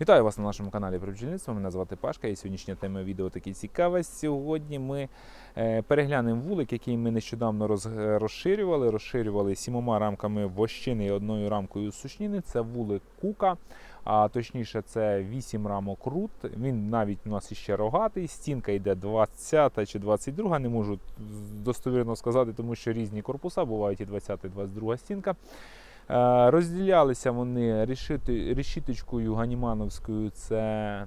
Вітаю вас на нашому каналі про бджільництво. Мене звати Пашка і сьогоднішня тема відео таке цікаве. Сьогодні ми е, переглянемо вулик, який ми нещодавно роз, розширювали. Розширювали сімома рамками вощини і одною рамкою сушніни. Це вулик Кука. А точніше, це 8 рамок рут. Він навіть у нас іще рогатий. Стінка йде 20 чи 22, не можу достовірно сказати, тому що різні корпуса бувають і 20, і 22 стінка. Е, Розділялися вони решити, решіточкою ганімановською, це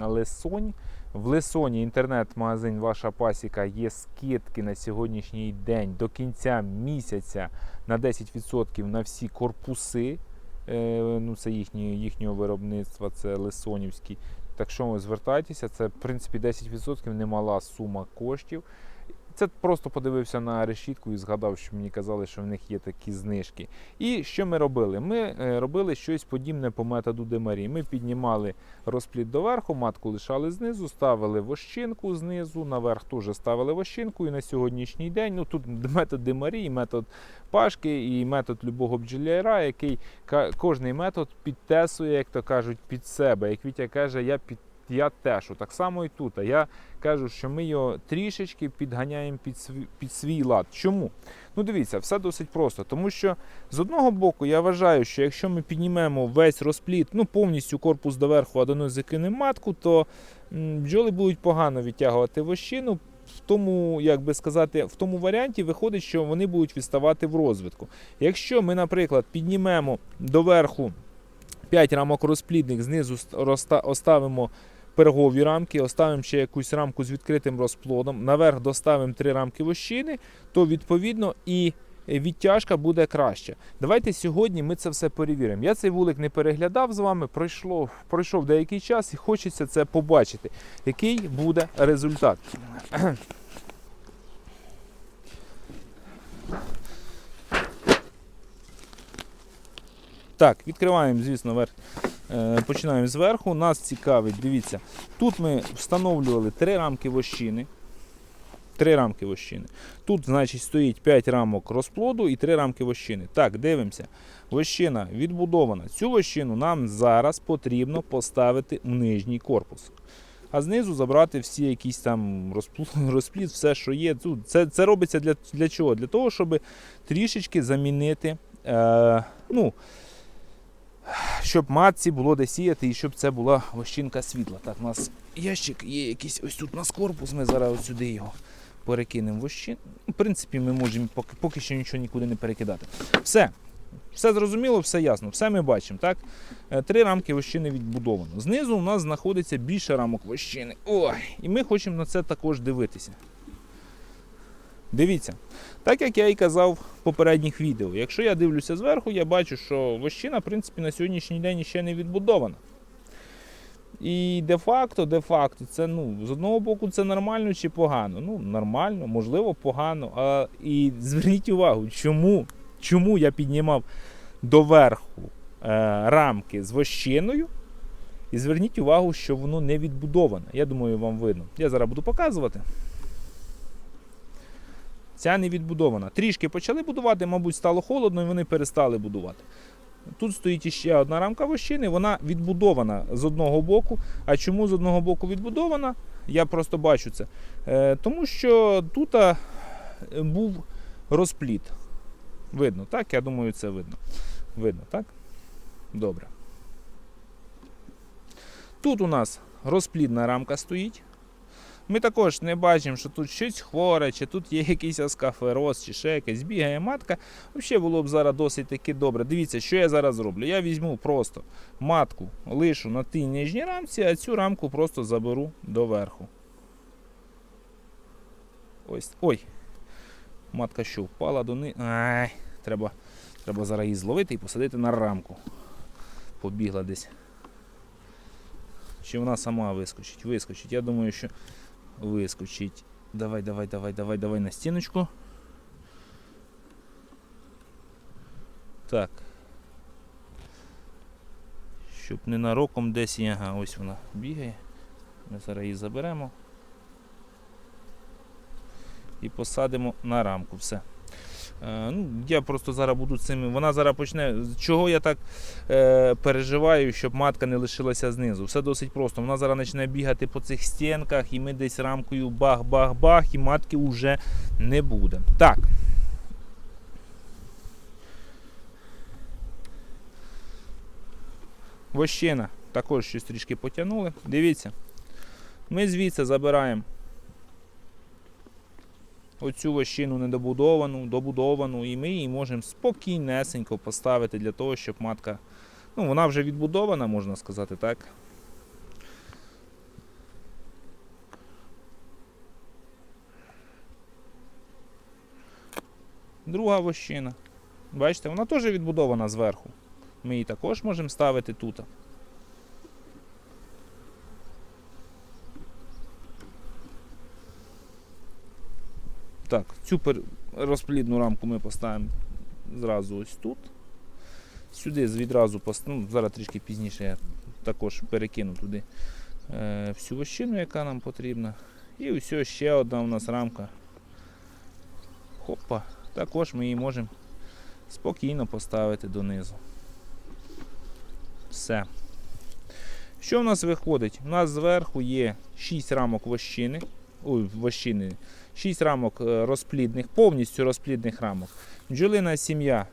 Лесонь. В Лесоні інтернет-магазин Ваша Пасіка є скидки на сьогоднішній день до кінця місяця на 10% на всі корпуси. Е, Ну, це їхні, їхнього виробництва, це Лесонівські. Так що звертайтеся, це в принципі 10% немала сума коштів. Це просто подивився на решітку і згадав, що мені казали, що в них є такі знижки. І що ми робили? Ми е, робили щось подібне по методу Демарі. Ми піднімали розпліт доверху, матку лишали знизу, ставили вощинку знизу, наверх теж ставили вощинку. І на сьогоднішній день ну тут метод Демарі, метод Пашки і метод любого бджоляра, який кожний метод підтесує, як то кажуть, під себе. Як Вітя каже, я під я тешу. Так само і тут. А я кажу, що ми його трішечки підганяємо під свій, під свій лад. Чому? Ну дивіться, все досить просто. Тому що з одного боку я вважаю, що якщо ми піднімемо весь розпліт, ну повністю корпус доверху, а до нього закинемо матку, то бджоли будуть погано відтягувати вощину. В тому, як би сказати, в тому варіанті виходить, що вони будуть відставати в розвитку. Якщо ми, наприклад, піднімемо доверху 5 рамок розплідних, знизу оставимо пергові рамки, оставимо ще якусь рамку з відкритим розплодом, наверх доставимо 3 рамки вощини, то відповідно і відтяжка буде краще. Давайте сьогодні ми це все перевіримо. Я цей вулик не переглядав з вами, пройшло, пройшов деякий час і хочеться це побачити, який буде результат. Так, відкриваємо, звісно, верх. Е, Починаємо зверху. Нас цікавить, дивіться, тут ми встановлювали три рамки вощини. Три рамки вощини. Тут, значить, стоїть 5 рамок розплоду і 3 рамки вощини. Так, дивимося. Вощина відбудована. Цю вощину нам зараз потрібно поставити в нижній корпус. А знизу забрати всі якісь там розплід, все, що є. Це, це робиться для, для чого? Для того, щоб трішечки замінити. Е, ну, щоб матці було де сіяти і щоб це була вощинка світла. Так, у нас ящик є якийсь ось тут у нас корпус, ми зараз сюди його перекинемо вощин. В принципі, ми можемо поки, поки що нічого нікуди не перекидати. Все. Все зрозуміло, все ясно, все ми бачимо. так? Е, Три рамки вощини відбудовано. Знизу у нас знаходиться більше рамок вощини. Ой, і ми хочемо на це також дивитися. Дивіться, так як я і казав в попередніх відео, якщо я дивлюся зверху, я бачу, що вощина, в принципі, на сьогоднішній день ще не відбудована. І де-факто, де-факто, це ну, з одного боку це нормально чи погано. Ну, нормально, можливо, погано. А, і зверніть увагу, чому, чому я піднімав доверху е, рамки з вощиною. І зверніть увагу, що воно не відбудоване. Я думаю, вам видно. Я зараз буду показувати. Ця не відбудована. Трішки почали будувати, мабуть, стало холодно і вони перестали будувати. Тут стоїть іще одна рамка вощини, вона відбудована з одного боку. А чому з одного боку відбудована? Я просто бачу це. Е, тому що тут був розпліт. Видно, так? Я думаю, це видно. Видно, так? Добре. Тут у нас розплідна рамка стоїть. Ми також не бачимо, що тут щось хворе, чи тут є якийсь аскафероз, чи ще якась бігає матка. Взагалі було б зараз досить таки добре. Дивіться, що я зараз зроблю. Я візьму просто матку, лишу на тій нижній рамці, а цю рамку просто заберу доверху. Ось. Ой. Матка що впала до ни. Ай, треба, треба зараз її зловити і посадити на рамку. Побігла десь. Чи вона сама вискочить? Вискочить. Я думаю, що вискочить. Давай, давай, давай, давай, давай на стіночку. Так. Щоб ненароком десь. Ага, ось вона бігає. Ми зараз її заберемо. І посадимо на рамку. Все. Е, ну, я просто зараз буду цими. Вона зараз почне. Чого я так е, переживаю, щоб матка не лишилася знизу? Все досить просто. Вона зараз почне бігати по цих стінках, і ми десь рамкою бах-бах-бах, і матки вже не буде. Так. Вощина також щось трішки потягнули. Дивіться. Ми звідси забираємо оцю вощину недобудовану, добудовану, і ми її можемо спокійнесенько поставити для того, щоб матка. Ну, вона вже відбудована, можна сказати, так? Друга вощина. Бачите, вона теж відбудована зверху. Ми її також можемо ставити тут. Так, цю розплідну рамку ми поставимо зразу ось тут. Сюди відразу ну, зараз трішки пізніше я також перекину туди е, всю вощину, яка нам потрібна. І ось ще одна у нас рамка. Хопа, також ми її можемо спокійно поставити донизу. Все. Що в нас виходить? У нас зверху є 6 рамок вощини. Ой, вощини. 6 рамок е, розплідних, повністю розплідних рамок. Бджолина сім'я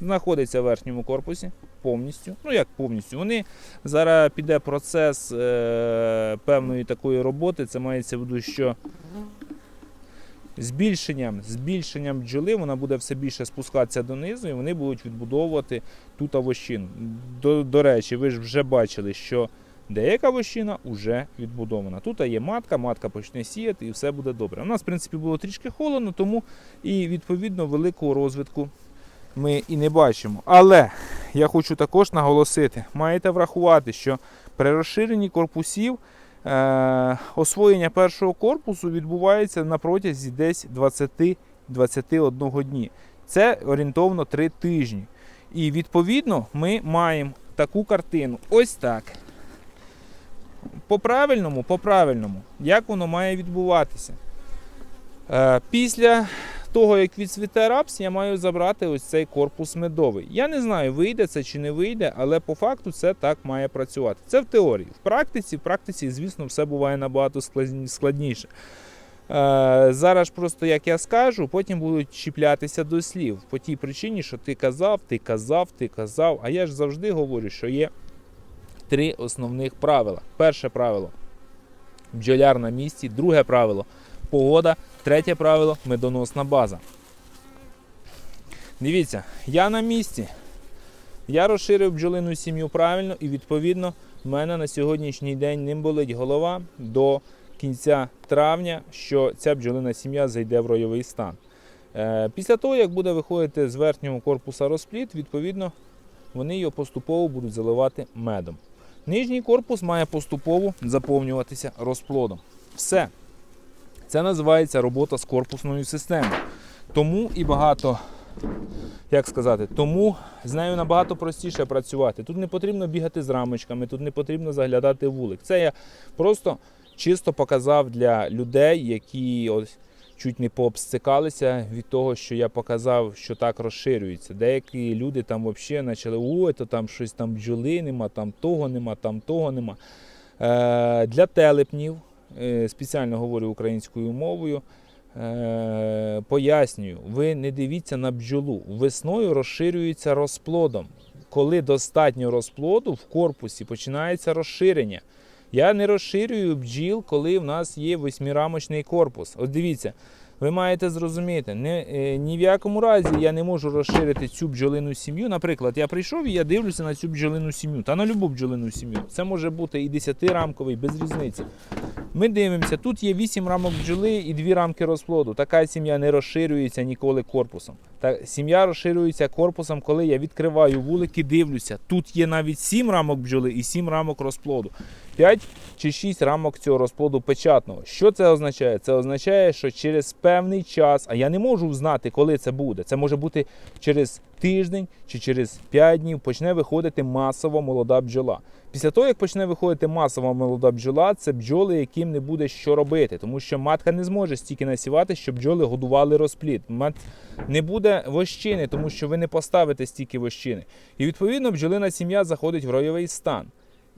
знаходиться в верхньому корпусі повністю. Ну як повністю? Вони зараз піде процес е, певної такої роботи. Це мається в виду, що збільшенням, збільшенням бджоли вона буде все більше спускатися донизу, і вони будуть відбудовувати тут вощину. До, до речі, ви ж вже бачили, що деяка вощина вже відбудована. Тут є матка, матка почне сіяти і все буде добре. У нас, в принципі, було трішки холодно, тому і відповідно великого розвитку ми і не бачимо. Але я хочу також наголосити: маєте врахувати, що при розширенні корпусів е, освоєння першого корпусу відбувається на протязі десь 20-21 дні. Це орієнтовно 3 тижні. І відповідно ми маємо таку картину. Ось так. По правильному, по правильному, як воно має відбуватися. Е, після того, як відцвіте рапс, я маю забрати ось цей корпус медовий. Я не знаю, вийде це чи не вийде, але по факту це так має працювати. Це в теорії. В практиці, в практиці, звісно, все буває набагато складніше. Е, зараз просто як я скажу, потім будуть чіплятися до слів. По тій причині, що ти казав, ти казав, ти казав. А я ж завжди говорю, що є три основних правила. Перше правило бджоляр на місці, друге правило погода, третє правило медоносна база. Дивіться, я на місці. Я розширив бджолину сім'ю правильно і відповідно в мене на сьогоднішній день не болить голова до кінця травня, що ця бджолина сім'я зайде в ройовий стан. Е, Після того, як буде виходити з верхнього корпуса розплід, відповідно вони його поступово будуть заливати медом. Нижній корпус має поступово заповнюватися розплодом. Все. Це називається робота з корпусною системою. Тому і багато, як сказати, тому з нею набагато простіше працювати. Тут не потрібно бігати з рамочками, тут не потрібно заглядати вулик. Це я просто чисто показав для людей, які ось чуть не пообстикалися від того, що я показав, що так розширюється. Деякі люди там взагалі почали, ой, то там щось там бджоли нема, там того нема, там того нема. Е, для телепнів, е, спеціально говорю українською мовою, е, пояснюю, ви не дивіться на бджолу. Весною розширюється розплодом. Коли достатньо розплоду в корпусі починається розширення. Я не розширюю бджіл, коли в нас є восьмирамочний корпус. От дивіться, ви маєте зрозуміти, не, е, ні в якому разі я не можу розширити цю бджолину сім'ю. Наприклад, я прийшов і я дивлюся на цю бджолину сім'ю та на любу бджолину сім'ю. Це може бути і 10-рамковий, без різниці. Ми дивимося, тут є 8 рамок бджоли і 2 рамки розплоду. Така сім'я не розширюється ніколи корпусом. Та сім'я розширюється корпусом, коли я відкриваю вулики, дивлюся. Тут є навіть 7 рамок бджоли і 7 рамок розплоду. 5 чи 6 рамок цього розплоду печатного. Що це означає? Це означає, що через певний час, а я не можу знати, коли це буде. Це може бути через тиждень чи через 5 днів почне виходити масово молода бджола. Після того, як почне виходити масова молода бджола, це бджоли, яким не буде що робити, тому що матка не зможе стільки насівати, щоб бджоли годували розплід. Мат не буде вощини, тому що ви не поставите стільки вощини. І відповідно бджолина сім'я заходить в ройовий стан.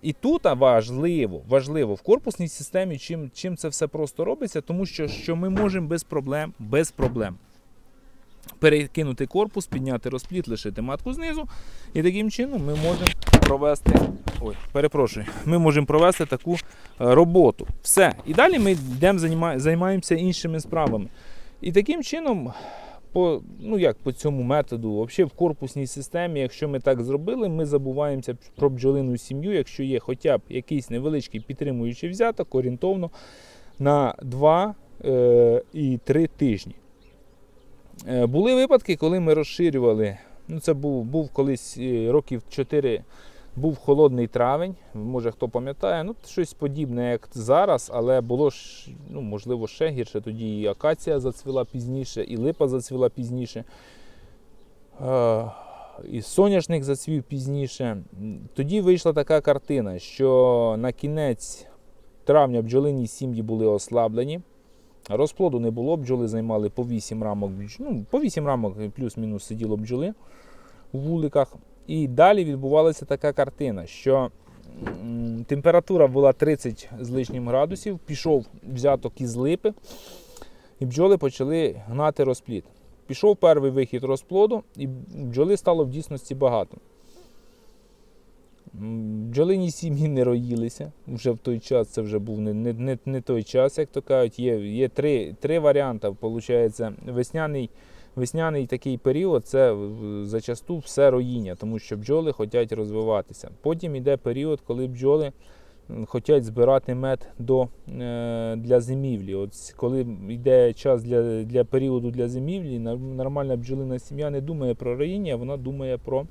І тут важливо, важливо в корпусній системі, чим, чим це все просто робиться, тому що, що ми можемо без проблем, без проблем перекинути корпус, підняти розпліт, лишити матку знизу. І таким чином ми можемо провести. Ой, перепрошую, ми можемо провести таку е, роботу. Все. І далі ми йдемо займаємося іншими справами. І таким чином, по, ну як по цьому методу, взагалі в корпусній системі, якщо ми так зробили, ми забуваємося про бджолину сім'ю, якщо є хоча б якийсь невеличкий підтримуючий взяток, орієнтовно на 2 е, і 3 тижні. Е, Були випадки, коли ми розширювали. Ну, це був, був колись е, років 4, був холодний травень. Може хто пам'ятає, ну щось подібне, як зараз, але було ж, ну, можливо, ще гірше. Тоді і акація зацвіла пізніше, і липа зацвіла пізніше. Е, І соняшник зацвів пізніше. Тоді вийшла така картина, що на кінець травня бджолині сім'ї були ослаблені. Розплоду не було, бджоли займали по 8 рамок, ну, по 8 рамок плюс-мінус сиділо бджоли у вуликах. І далі відбувалася така картина, що температура була 30 з лишнім градусів, пішов взяток із липи, і бджоли почали гнати розплід. Пішов перший вихід розплоду, і бджоли стало в дійсності багато. Бджолині сім'ї не роїлися. Вже в той час це вже був не, не, не, той час, як то кажуть. Є, є три, три варіанти. Получається, весняний, весняний такий період це зачасту все роїння, тому що бджоли хочуть розвиватися. Потім йде період, коли бджоли хочуть збирати мед до, е, для зимівлі. От коли йде час для, для періоду для зимівлі, нормальна бджолина сім'я не думає про роїння, вона думає про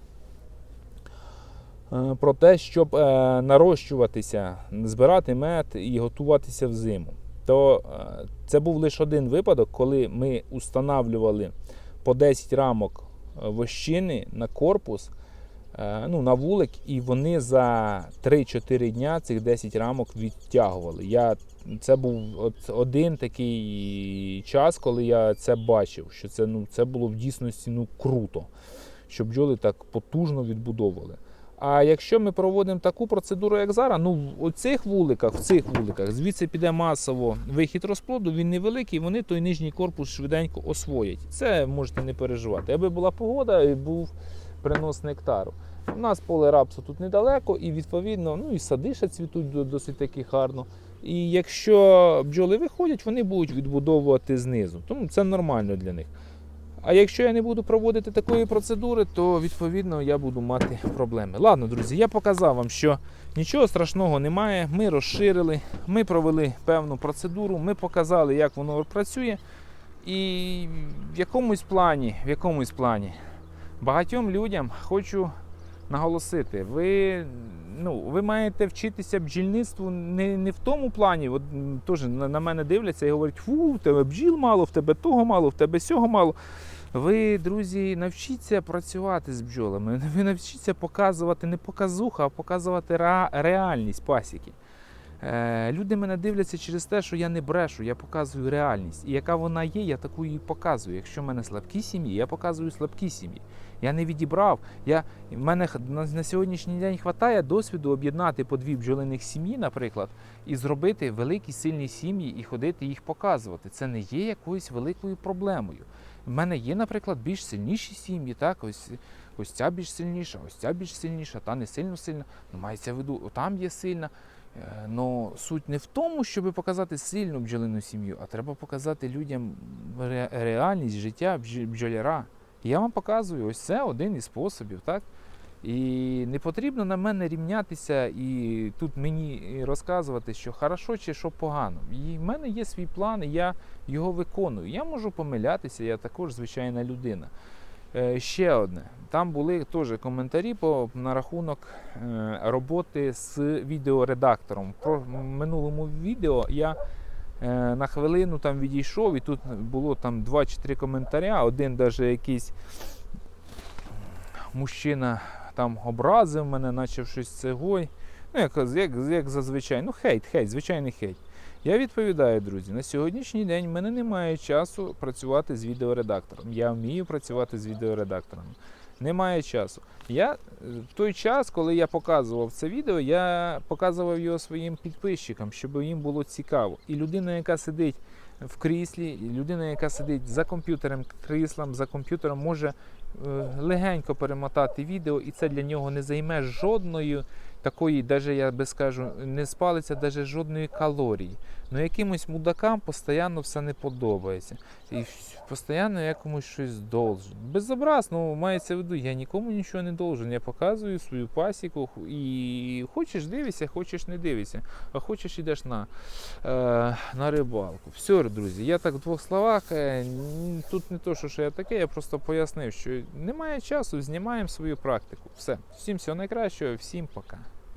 е, про те, щоб е, нарощуватися, збирати мед і готуватися в зиму. То це був лише один випадок, коли ми устанавлювали по 10 рамок е, вощини на корпус, е, ну, на вулик, і вони за 3-4 дня цих 10 рамок відтягували. Я, це був от один такий час, коли я це бачив, що це, ну, це було в дійсності ну, круто, що бджоли так потужно відбудовували. А якщо ми проводимо таку процедуру, як зараз, ну в оцих вуликах, в цих вуликах, звідси піде масово вихід розплоду, він невеликий, вони той нижній корпус швиденько освоять. Це можете не переживати. Аби була погода і був принос нектару. У нас поле рапсу тут недалеко, і відповідно, ну і сади ще цвітуть досить таки гарно. І якщо бджоли виходять, вони будуть відбудовувати знизу. Тому це нормально для них. А якщо я не буду проводити такої процедури, то відповідно я буду мати проблеми. Ладно, друзі, я показав вам, що нічого страшного немає. Ми розширили, ми провели певну процедуру, ми показали, як воно працює. І в якомусь плані, в якомусь плані багатьом людям хочу наголосити, ви, ну, ви маєте вчитися бджільництву не, не в тому плані. От теж на, мене дивляться і говорять, фу, в тебе бджіл мало, в тебе того мало, в тебе сього мало. Ви, друзі, навчіться працювати з бджолами. Ви навчіться показувати не показуха, а показувати реальність пасіки. Е, люди мене дивляться через те, що я не брешу, я показую реальність. І яка вона є, я таку її показую. Якщо в мене слабкі сім'ї, я показую слабкі сім'ї. Я не відібрав. Я, в мене на, сьогоднішній день вистачає досвіду об'єднати по дві бджолиних сім'ї, наприклад, і зробити великі сильні сім'ї і ходити їх показувати. Це не є якоюсь великою проблемою. В мене є, наприклад, більш сильніші сім'ї, так, ось, ось ця більш сильніша, ось ця більш сильніша, та не сильно сильна. Ну, мається в виду, там є сильна. Е, Ну, суть не в тому, щоб показати сильну бджолину сім'ю, а треба показати людям ре- реальність життя бдж- бджоляра. Я вам показую, ось це один із способів, так? І не потрібно на мене рівнятися і тут мені розказувати, що хорошо чи що погано. І в мене є свій план, і я його виконую. Я можу помилятися, я також звичайна людина. Е, ще одне. Там були теж коментарі по, на рахунок е, роботи з відеоредактором. Про минулому відео я е, на хвилину там відійшов, і тут було там два чи три коментаря. Один навіть якийсь мужчина там образив мене, начав щось цегой. Ну, як, як, як зазвичай, ну хейт, хейт, звичайний хейт. Я відповідаю, друзі, на сьогоднішній день в мене немає часу працювати з відеоредактором. Я вмію працювати з відеоредактором. Немає часу. Я е, в той час, коли я показував це відео, я показував його своїм підписчикам, щоб їм було цікаво. І людина, яка сидить в кріслі, і людина, яка сидить за комп'ютером, кріслом, за комп'ютером, може легенько перемотати відео, і це для нього не займе жодної такої, даже я би скажу, не спалиться даже жодної калорії. Ну якимось мудакам постійно все не подобається. І постійно я комусь щось должен. Безобраз, ну мається в виду, я нікому нічого не должен. Я показую свою пасіку і хочеш дивися, хочеш не дивися, а хочеш ідеш на, е, на рибалку. Все, друзі, я так в двох словах. Е, тут не то, що я таке, я просто пояснив, що немає часу, знімаємо свою практику. Все, всім всього найкращого, всім пока.